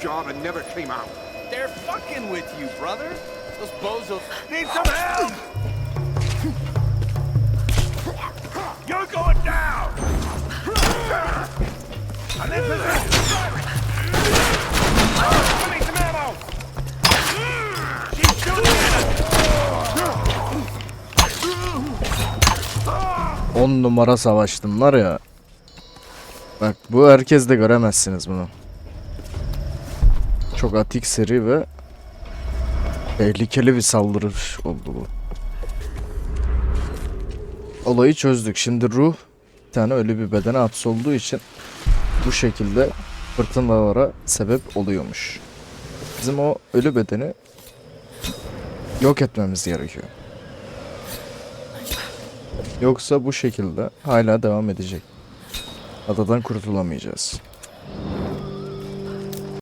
job and never came out. They're fucking with you, brother. Those bozos need some help. You're going down. And this is it. Give me some ammo. She's shooting at us. 10 numara savaştım var ya. Bak bu herkes de göremezsiniz bunu. Çok atik seri ve tehlikeli bir saldırı oldu bu. Olayı çözdük. Şimdi ruh bir tane ölü bir bedene hapsolduğu için bu şekilde fırtınalara sebep oluyormuş. Bizim o ölü bedeni yok etmemiz gerekiyor. Yoksa bu şekilde hala devam edecek. Adadan kurtulamayacağız.